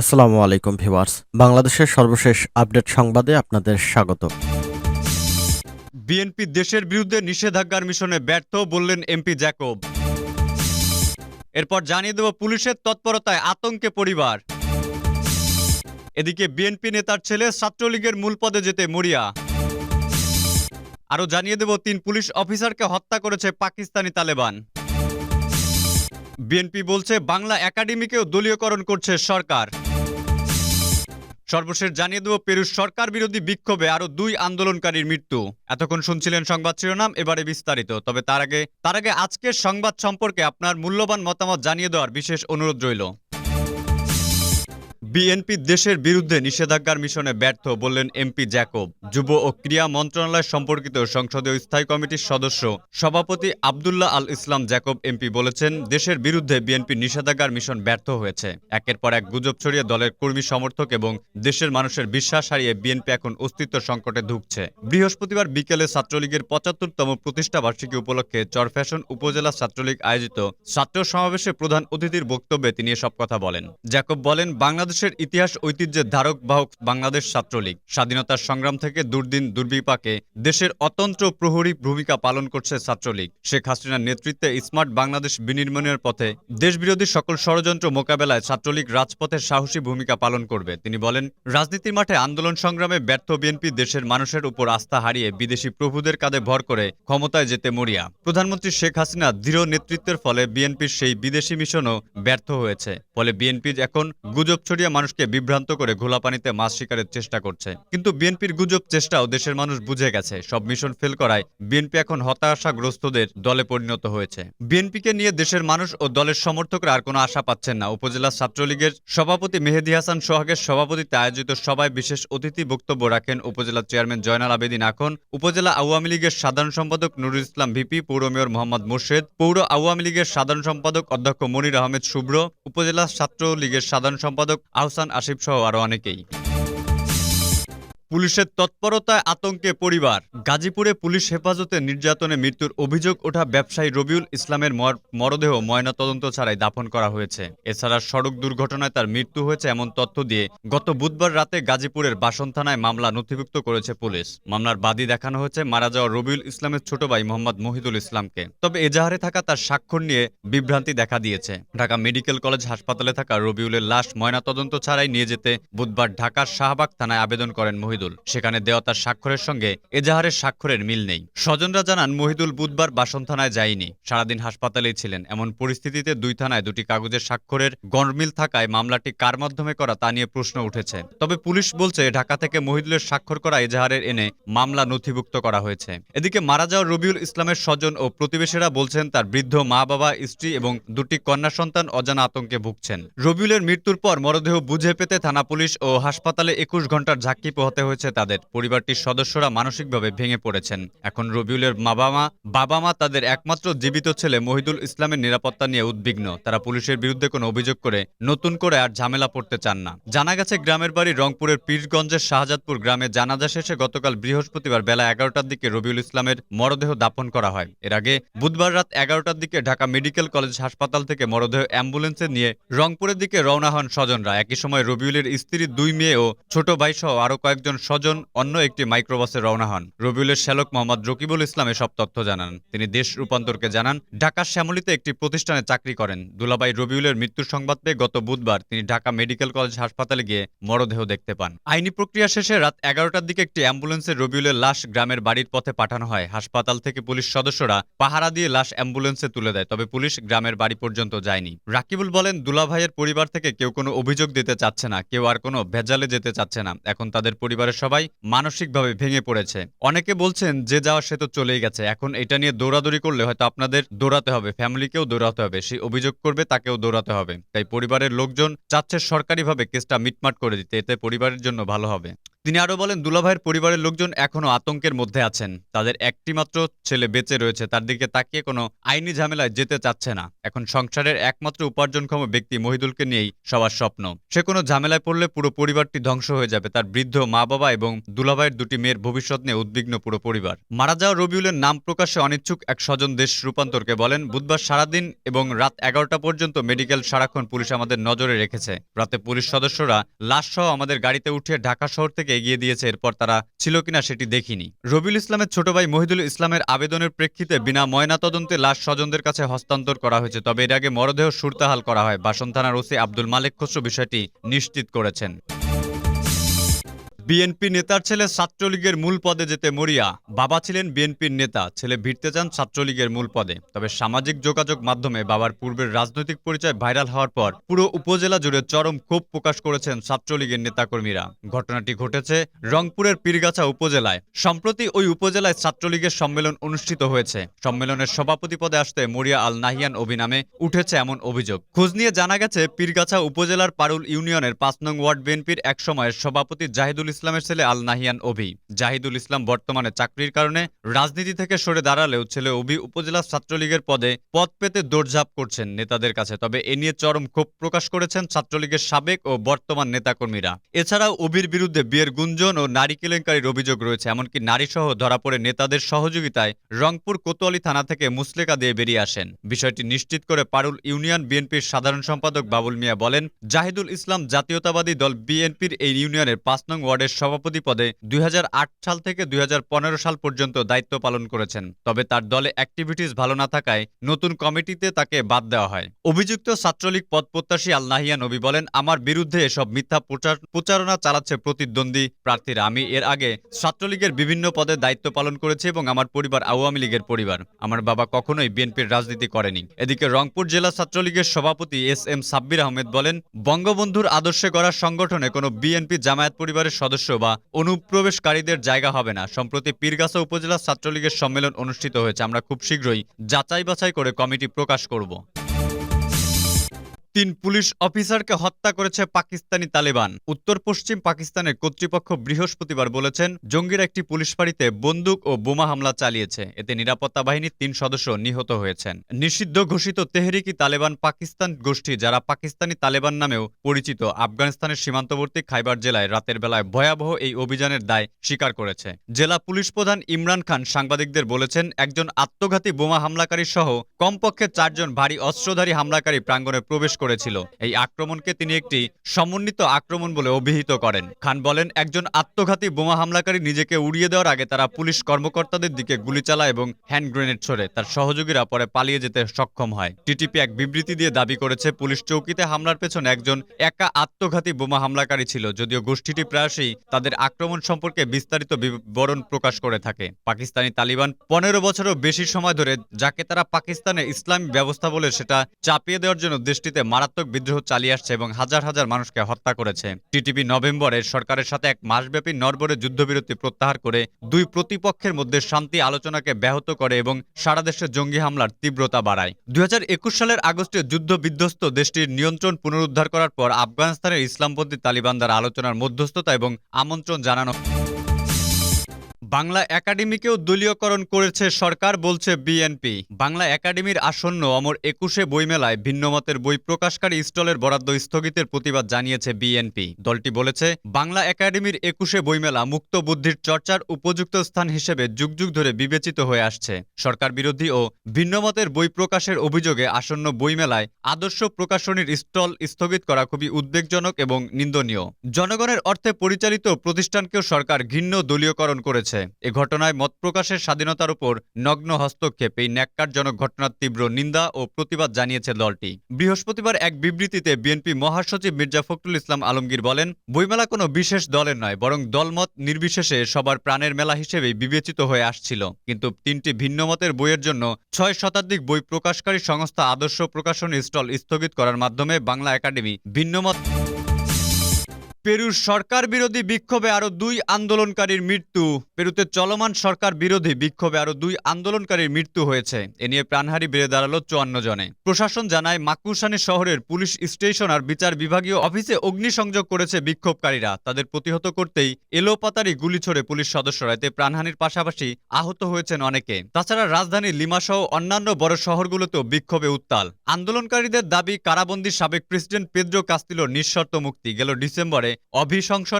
আসসালামু আলাইকুম ভিউয়ার্স। বাংলাদেশের সর্বশেষ আপডেট সংবাদে আপনাদের স্বাগত। বিএনপি দেশের বিরুদ্ধে নিষেধাজ্ঞার মিশনে ব্যর্থ বললেন এমপি জ্যাকব। এরপর জানিয়ে দেব পুলিশের তৎপরতায় আতঙ্কে পরিবার। এদিকে বিএনপি নেতার ছেলে ছাত্রলীগের মূল পদে যেতে মরিয়া। আরও জানিয়ে দেব তিন পুলিশ অফিসারকে হত্যা করেছে পাকিস্তানি তালেবান। বিএনপি বলছে, বাংলা একাডেমিকেও দলীয়করণ করছে সরকার। সর্বশেষ জানিয়ে দেব, পেরুর সরকার বিরোধী বিক্ষোভে আরও দুই আন্দোলনকারীর মৃত্যু। এতক্ষণ শুনছিলেন সংবাদ শিরোনাম, এবারে বিস্তারিত। তবে তার আগে তার আগে আজকের সংবাদ সম্পর্কে আপনার মূল্যবান মতামত জানিয়ে দেওয়ার বিশেষ অনুরোধ রইল। বিএনপি দেশের বিরুদ্ধে নিষেধাজ্ঞার মিশনে ব্যর্থ বললেন এমপি জ্যাকব। যুব ও ক্রীড়া মন্ত্রণালয় সম্পর্কিত সংসদীয় স্থায়ী কমিটির সদস্য সভাপতি আবদুল্লাহ আল ইসলাম জ্যাকব এমপি বলেছেন, দেশের বিরুদ্ধে বিএনপি নিষেধাজ্ঞার মিশন ব্যর্থ হয়েছে। একের পর এক গুজব ছড়িয়ে দলের কর্মী সমর্থক এবং দেশের মানুষের বিশ্বাস হারিয়ে বিএনপি এখন অস্তিত্ব সংকটে ঢুকছে বৃহস্পতিবার বিকেলে ছাত্রলীগের পঁচাত্তরতম প্রতিষ্ঠা বার্ষিকী উপলক্ষে চরফ্যাশন উপজেলা ছাত্রলীগ আয়োজিত ছাত্র সমাবেশে প্রধান অতিথির বক্তব্যে তিনি এসব কথা বলেন। জ্যাকব বলেন বাংলাদেশের ইতিহাস ঐতিহ্যের ধারক বাহক বাংলাদেশ ছাত্রলীগ। স্বাধীনতার সংগ্রাম থেকে দুর্দিন দুর্বিপাকে দেশের অতন্ত্র প্রহরী ভূমিকা পালন করছে ছাত্রলীগ। শেখ হাসিনার নেতৃত্বে স্মার্ট বাংলাদেশ বিনির্মাণের পথে দেশবিরোধী সকল ষড়যন্ত্র মোকাবেলায় ছাত্রলীগ রাজপথের সাহসী ভূমিকা পালন করবে। তিনি বলেন, রাজনীতির মাঠে আন্দোলন সংগ্রামে ব্যর্থ বিএনপি দেশের মানুষের উপর আস্থা হারিয়ে বিদেশি প্রভুদের কাঁধে ভর করে ক্ষমতায় যেতে মরিয়া। প্রধানমন্ত্রী শেখ হাসিনা দৃঢ় নেতৃত্বের ফলে বিএনপির সেই বিদেশি মিশনও ব্যর্থ হয়েছে। ফলে বিএনপি এখন গুজব ছড়িয়ে মানুষকে বিভ্রান্ত করে ঘোলা পানিতে মাছ শিকারের চেষ্টা করছে। কিন্তু বিএনপির গুজব চেষ্টাও দেশের মানুষ বুঝে গেছে। সব মিশন ফেল করায় বিএনপি এখন হতাশাগ্রস্তদের দলে পরিণত হয়েছে। বিএনপিকে নিয়ে দেশের মানুষ ও দলের সমর্থকরা আর কোনো আশা পাচ্ছেন না। উপজেলা ছাত্রলীগের সভাপতি মেহেদি হাসান সোহাগের সভাপতিত্বে আয়োজিত সভায় বিশেষ অতিথি বক্তব্য রাখেন উপজেলা চেয়ারম্যান জয়নাল আবেদিন আখন, উপজেলা আওয়ামী লীগের সাধারণ সম্পাদক নুরুল ইসলাম ভিপি, পৌর মেয়র মোহাম্মদ মোর্শেদ, পৌর আওয়ামী লীগের সাধারণ সম্পাদক অধ্যক্ষ মনির আহমেদ শুভ্র, উপজেলা ছাত্রলীগের সাধারণ সম্পাদক আহসান আসিফ সহ আরও অনেকেই। পুলিশের তৎপরতায় আতঙ্কে পরিবার। গাজীপুরে পুলিশ হেফাজতে নির্যাতনে মৃত্যুর অভিযোগ ওঠা ব্যবসায়ী রবিউল ইসলামের মর- মরদেহ ময়নাতদন্ত ছাড়াই দাফন করা হয়েছে। এছাড়া সড়ক দুর্ঘটনায় তার মৃত্যু হয়েছে এমন তথ্য দিয়ে গত বুধবার রাতে গাজীপুরের বাসন থানায় মামলা নথিভুক্ত করেছে পুলিশ। মামলার বাদী দেখানো হয়েছে মারা যাওয়া রবিউল ইসলামের ছোট ভাই মোহাম্মদ মহিদুল ইসলামকে। তবে এজাহারে থাকা তার স্বাক্ষর নিয়ে বিভ্রান্তি দেখা দিয়েছে। ঢাকা মেডিকেল কলেজ হাসপাতালে থাকা রবিউলের লাশ ময়নাতদন্ত ছাড়াই নিয়ে যেতে বুধবার ঢাকার শাহবাগ থানায় আবেদন করেন মহিদুল সেখানে দেওয়া তার স্বাক্ষরের সঙ্গে এজাহারের স্বাক্ষরের মিল নেই। স্বজনরা জানান, মহিদুল বুধবার বাসন থানায় যায়নি। সারাদিন হাসপাতালেই ছিলেন। এমন পরিস্থিতিতে দুই থানায় দুটি কাগজের স্বাক্ষরের গণমিল থাকায় মামলাটি কার মাধ্যমে করা তা নিয়ে প্রশ্ন উঠেছে। তবে পুলিশ বলছে, ঢাকা থেকে মহিদুলের স্বাক্ষর করা এজাহারের এনে মামলা নথিভুক্ত করা হয়েছে। এদিকে মারা যাওয়া রবিউল ইসলামের স্বজন ও প্রতিবেশীরা বলছেন, তার বৃদ্ধ মা বাবা, স্ত্রী এবং দুটি কন্যা সন্তান অজানা আতঙ্কে ভুগছেন। রবিউলের মৃত্যুর পর মরদেহ বুঝে পেতে থানা পুলিশ ও হাসপাতালে একুশ ঘণ্টার ঝাঁকি পোহাতে হয়েছে তাদের। পরিবারটির সদস্যরা মানসিকভাবে ভেঙে পড়েছেন। এখন রবিউলের বাবা মা বাবা মা তাদের একমাত্র জীবিত ছেলে মহিদুল ইসলামের নিরাপত্তা নিয়ে উদ্বিগ্ন। তারা পুলিশের বিরুদ্ধে কোনো অভিযোগ করে নতুন করে আর ঝামেলা পড়তে চান না। জানা গেছে, গ্রামের বাড়ি রংপুরের পীরগঞ্জের শাহজাদপুর গ্রামে জানাজা শেষে গতকাল বৃহস্পতিবার বেলা এগারোটার দিকে রবিউল ইসলামের মরদেহ দাপন করা হয়। এর আগে বুধবার রাত এগারোটার দিকে ঢাকা মেডিকেল কলেজ হাসপাতাল থেকে মরদেহ অ্যাম্বুলেন্সে নিয়ে রংপুরের দিকে রওনা হন স্বজনরা। একই সময় রবিউলের স্ত্রীর দুই মেয়ে ও ছোট ভাই সহ আরও কয়েকজন স্বজন অন্য একটি মাইক্রোবাসে রওনা হন। রবিউলের শ্যালক মোহাম্মদ রকিবুল ইসলাম এসব তথ্য জানান। তিনি দেশ রূপান্তরকে জানান, ঢাকার শ্যামলীতে একটি প্রতিষ্ঠানে চাকরি করেন। দুলাভাই রবিউলের মৃত্যুর সংবাদ পেয়ে গত বুধবার তিনি ঢাকা মেডিকেল কলেজ হাসপাতালে গিয়ে মরদেহ দেখতে পান। আইনি প্রক্রিয়া শেষে রাত এগারোটার দিকে একটি অ্যাম্বুলেন্সে রবিউলের লাশ গ্রামের বাড়ির পথে পাঠানো হয়। হাসপাতাল থেকে পুলিশ সদস্যরা পাহারা দিয়ে লাশ অ্যাম্বুলেন্সে তুলে দেয়, তবে পুলিশ গ্রামের বাড়ি পর্যন্ত যায়নি। রাকিবুল বলেন, দুলাভাইয়ের পরিবার থেকে কেউ কোনো অভিযোগ দিতে চাচ্ছে না, কেউ আর কোনো ভেজালে যেতে চাচ্ছে না। এখন তাদের পরিবারের সবাই মানসিকভাবে ভেঙে পড়েছে। অনেকে বলছেন, যে যাওয়া সে তো চলেই গেছে। এখন এটা নিয়ে দৌড়াদৌড়ি করলে হয়তো আপনাদের দৌড়াতে হবে, ফ্যামিলিকেও দৌড়াতে হবে। সে অভিযোগ করবে, তাকেও দৌড়াতে হবে। তাই পরিবারের লোকজন চাচ্ছে সরকারিভাবে কেসটা মিটমাট করে দিতে। এতে পরিবারের জন্য ভালো হবে। তিনি আরও বলেন, দুলাভাইয়ের পরিবারের লোকজন এখনও আতঙ্কের মধ্যে আছেন। তাদের একটিমাত্র ছেলে বেঁচে রয়েছে, তার দিকে তাকিয়ে কোনো আইনি ঝামেলায় যেতে চাচ্ছে না। এখন সংসারের একমাত্র উপার্জনক্ষম ব্যক্তি মহিদুলকে নিয়েই সবার স্বপ্ন। সে কোনো ঝামেলায় পড়লে পুরো পরিবারটি ধ্বংস হয়ে যাবে। তার বৃদ্ধ মা বাবা এবং দুলাভাইয়ের দুটি মেয়ের ভবিষ্যৎ নিয়ে উদ্বিগ্ন পুরো পরিবার। মারা যাওয়া রবিউলের নাম প্রকাশে অনিচ্ছুক এক স্বজন দেশ রূপান্তরকে বলেন, বুধবার সারাদিন এবং রাত এগারোটা পর্যন্ত মেডিকেল সারাক্ষণ পুলিশ আমাদের নজরে রেখেছে। রাতে পুলিশ সদস্যরা লাশ সহ আমাদের গাড়িতে উঠিয়ে ঢাকা শহর থেকে এগিয়ে দিয়েছে, এরপর তারা ছিল কিনা সেটি দেখিনি। রবিউল ইসলামের ছোট ভাই মহিদুল ইসলামের আবেদনের প্রেক্ষিতে বিনা ময়নাতদন্তে লাশ স্বজনদের কাছে হস্তান্তর করা হয়েছে, তবে এর আগে মরদেহ সুরতাহাল করা হয়। বাসন থানার ওসি আব্দুল মালেক খসরু বিষয়টি নিশ্চিত করেছেন। বিএনপি নেতার ছেলে ছাত্রলীগের মূল পদে যেতে মরিয়া। বাবা ছিলেন বিএনপির নেতা, ছেলে ভিড়তে চান ছাত্রলীগের মূল পদে। তবে সামাজিক যোগাযোগ মাধ্যমে বাবার পূর্বের রাজনৈতিক পরিচয় ভাইরাল হওয়ার পর পুরো উপজেলা জুড়ে চরম ক্ষোভ প্রকাশ করেছেন ছাত্রলীগের নেতাকর্মীরা। ঘটনাটি ঘটেছে রংপুরের পীরগাছা উপজেলায়। সম্প্রতি ওই উপজেলায় ছাত্রলীগের সম্মেলন অনুষ্ঠিত হয়েছে। সম্মেলনের সভাপতি পদে আসতে মরিয়া আল নাহিয়ান অভিনামে উঠেছে এমন অভিযোগ। খোঁজ নিয়ে জানা গেছে, পীরগাছা উপজেলার পারুল ইউনিয়নের পাঁচ নং ওয়ার্ড বিএনপির এক সময়ের সভাপতি জাহিদুল ইসলামের ছেলে আল নাহিয়ান অভি জাহিদুল ইসলাম বর্তমানে চাকরির কারণে রাজনীতি থেকে সরে দাঁড়ালেও ছেলে অভি উপজেলা ছাত্রলীগের পদে পদ পেতে দৌড়ঝাঁপ করছেন নেতাদের কাছে, তবে এ নিয়ে চরম ক্ষোভ প্রকাশ করেছেন ছাত্রলীগের সাবেক ও বর্তমান নেতাকর্মীরা। এছাড়াও অভির বিরুদ্ধে বিয়ের গুঞ্জন ও নারী কেলেঙ্কারির অভিযোগ রয়েছে, এমনকি নারীসহ ধরা পড়ে নেতাদের সহযোগিতায় রংপুর কোতোয়ালি থানা থেকে মুসলেকা দিয়ে বেরিয়ে আসেন। বিষয়টি নিশ্চিত করে পারুল ইউনিয়ন বিএনপির সাধারণ সম্পাদক বাবুল মিয়া বলেন, জাহিদুল ইসলাম জাতীয়তাবাদী দল বিএনপির এই ইউনিয়নের পাঁচ নং ওয়ার্ডের সভাপতি পদে দুই হাজার আট সাল থেকে দুই হাজার পনেরো সাল পর্যন্ত দায়িত্ব পালন করেছেন। তবে তার দলে অ্যাক্টিভিটিস ভালো না থাকায় নতুন কমিটিতে তাকে বাদ দেওয়া হয়। অভিযুক্ত ছাত্রলীগ পদপ্রত্যাশী আল নাহিয়া নবী বলেন, আমার বিরুদ্ধে এসব মিথ্যা প্রচার, প্রচারণা চালাচ্ছে প্রতিদ্বন্দ্বী প্রার্থীরা। আমি এর আগে ছাত্রলীগের বিভিন্ন পদে দায়িত্ব পালন করেছি এবং আমার পরিবার আওয়ামী লীগের পরিবার। আমার বাবা কখনোই বিএনপির রাজনীতি করেনি। এদিকে রংপুর জেলা ছাত্রলীগের সভাপতি এস এম সাব্বির আহমেদ বলেন, বঙ্গবন্ধুর আদর্শে গড়া সংগঠনে কোনো বিএনপি জামায়াত পরিবারের সদস্য বা অনুপ্রবেশকারীদের জায়গা হবে না। সম্প্রতি পীরগাছা উপজেলা ছাত্রলীগের সম্মেলন অনুষ্ঠিত হয়েছে। আমরা খুব শীঘ্রই যাচাই বাছাই করে কমিটি প্রকাশ করব। তিন পুলিশ অফিসারকে হত্যা করেছে পাকিস্তানি তালেবান। উত্তর পশ্চিম পাকিস্তানের কর্তৃপক্ষ বৃহস্পতিবার বলেছেন, জঙ্গিরা একটি পুলিশ বাড়িতে বন্দুক ও বোমা হামলা চালিয়েছে। এতে নিরাপত্তা বাহিনীর তিন সদস্য নিহত হয়েছেন। নিষিদ্ধ ঘোষিত তেহরিকি তালেবান পাকিস্তান গোষ্ঠী, যারা পাকিস্তানি তালেবান নামেও পরিচিত, আফগানিস্তানের সীমান্তবর্তী খাইবার জেলায় রাতের বেলায় ভয়াবহ এই অভিযানের দায় স্বীকার করেছে। জেলা পুলিশ প্রধান ইমরান খান সাংবাদিকদের বলেছেন, একজন আত্মঘাতী বোমা হামলাকারী সহ কমপক্ষে চারজন ভারী অস্ত্রধারী হামলাকারী প্রাঙ্গণে প্রবেশ করেছিল। এই আক্রমণকে তিনি একটি সমন্বিত আক্রমণ বলে অভিহিত করেন। খান বলেন, একজন আত্মঘাতী বোমা হামলাকারী নিজেকে উড়িয়ে দেওয়ার আগে তারা পুলিশ কর্মকর্তাদের দিকে গুলি চালায় এবং হ্যান্ড গ্রেনেড ছোড়ে। তার সহযোগীরা পরে পালিয়ে যেতে সক্ষম হয়। টিটিপি এক বিবৃতি দিয়ে দাবি করেছে, পুলিশ চৌকিতে হামলার পেছনে একজন একা আত্মঘাতী বোমা হামলাকারী ছিল। যদিও গোষ্ঠীটি প্রায়শই তাদের আক্রমণ সম্পর্কে বিস্তারিত বিবরণ প্রকাশ করে থাকে। পাকিস্তানি তালিবান পনেরো বছরও বেশি সময় ধরে, যাকে তারা পাকিস্তানের ইসলামী ব্যবস্থা বলে সেটা চাপিয়ে দেওয়ার জন্য দেশটিতে মারাত্মক বিদ্রোহ চালিয়ে আসছে এবং হাজার হাজার মানুষকে হত্যা করেছে। টিটিপি নভেম্বরে সরকারের সাথে এক মাসব্যাপী নরবরে যুদ্ধবিরতি প্রত্যাহার করে দুই প্রতিপক্ষের মধ্যে শান্তি আলোচনাকে ব্যাহত করে এবং সারা দেশে জঙ্গি হামলার তীব্রতা বাড়ায়। দুই হাজার একুশ সালের আগস্টে যুদ্ধ বিধ্বস্ত দেশটির নিয়ন্ত্রণ পুনরুদ্ধার করার পর আফগানিস্তানের ইসলামপন্থী তালিবান দ্বারা আলোচনার মধ্যস্থতা এবং আমন্ত্রণ জানানো বাংলা একাডেমিকেও দলীয়করণ করেছে সরকার, বলছে বিএনপি। বাংলা একাডেমির আসন্ন অমর একুশে বইমেলায় ভিন্নমতের বই প্রকাশকারী স্টলের বরাদ্দ স্থগিতের প্রতিবাদ জানিয়েছে বিএনপি। দলটি বলেছে, বাংলা একাডেমির একুশে বইমেলা মুক্ত বুদ্ধির চর্চার উপযুক্ত স্থান হিসেবে যুগ যুগ ধরে বিবেচিত হয়ে আসছে। সরকার বিরোধী ও ভিন্নমতের বই প্রকাশের অভিযোগে আসন্ন বইমেলায় আদর্শ প্রকাশনীর স্টল স্থগিত করা খুবই উদ্বেগজনক এবং নিন্দনীয়। জনগণের অর্থে পরিচালিত প্রতিষ্ঠানকেও সরকার ঘিন্ন দলীয়করণ করেছে। এ ঘটনায় মত প্রকাশের স্বাধীনতার উপর নগ্ন হস্তক্ষেপ। এই ন্যাক্কারজনক ঘটনার তীব্র নিন্দা ও প্রতিবাদ জানিয়েছে দলটি। বৃহস্পতিবার এক বিবৃতিতে বিএনপি মহাসচিব মির্জা ফখরুল ইসলাম আলমগীর বলেন, বইমেলা কোনো বিশেষ দলের নয়, বরং দলমত নির্বিশেষে সবার প্রাণের মেলা হিসেবেই বিবেচিত হয়ে আসছিল। কিন্তু তিনটি ভিন্ন মতের বইয়ের জন্য ছয় শতাধিক বই প্রকাশকারী সংস্থা আদর্শ প্রকাশন স্টল স্থগিত করার মাধ্যমে বাংলা একাডেমি ভিন্নমত পেরুর সরকার বিরোধী বিক্ষোভে আরও দুই আন্দোলনকারীর মৃত্যু। পেরুতে চলমান সরকার বিরোধী বিক্ষোভে আরও দুই আন্দোলনকারীর মৃত্যু হয়েছে। এ নিয়ে প্রাণহারি বেড়ে দাঁড়াল চুয়ান্ন জনে। প্রশাসন জানায়, মাকুসানি শহরের পুলিশ স্টেশন আর বিচার বিভাগীয় অফিসে অগ্নিসংযোগ করেছে বিক্ষোভকারীরা। তাদের প্রতিহত করতেই এলোপাতারি গুলি ছড়ে পুলিশ সদস্যরা। এতে প্রাণহানির পাশাপাশি আহত হয়েছেন অনেকে। তাছাড়া রাজধানী লিমাসহ অন্যান্য বড় শহরগুলোতেও বিক্ষোভে উত্তাল। আন্দোলনকারীদের দাবি, কারাবন্দী সাবেক প্রেসিডেন্ট পেদ্রো কাস্তিলোর নিঃশর্ত মুক্তি। গেল ডিসেম্বরে অভিশংসন